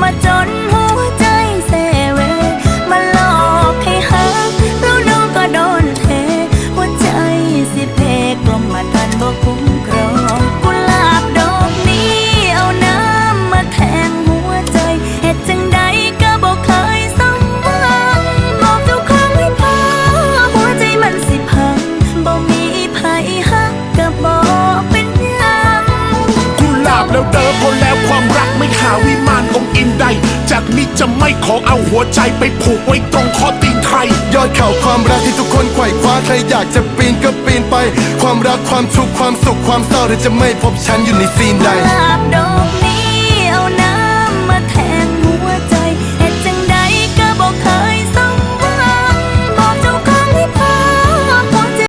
มาจนหัวใจเซเว มาหลอกให้หักแล้วน้องก็โดนเทหัวใจสิเพกลมมาทันบ่คุ้มครองกุหลาบดอกนี้เอาน้ำมาแทงหัวใจเหตุจังใดก็บ่เคยสมหบอกทุกคนให้พอหัวใจมันสิพังบ่มีไผหักก็บ่เป็นยังกุหลาบแล้วเดิมพอแล้วความรักไม่หาวิ จะไม่ขอเอาหัวใจไปผูกไว้ตรงคอตีนใคร ยอดเขาความรักที่ทุกคนไขว่คว้าใครอยากจะปีนก็ปีนไป ความรักความทุกข์ความสุขความเศร้าเธอจะไม่พบฉันอยู่ในซีนใด ลาบดอก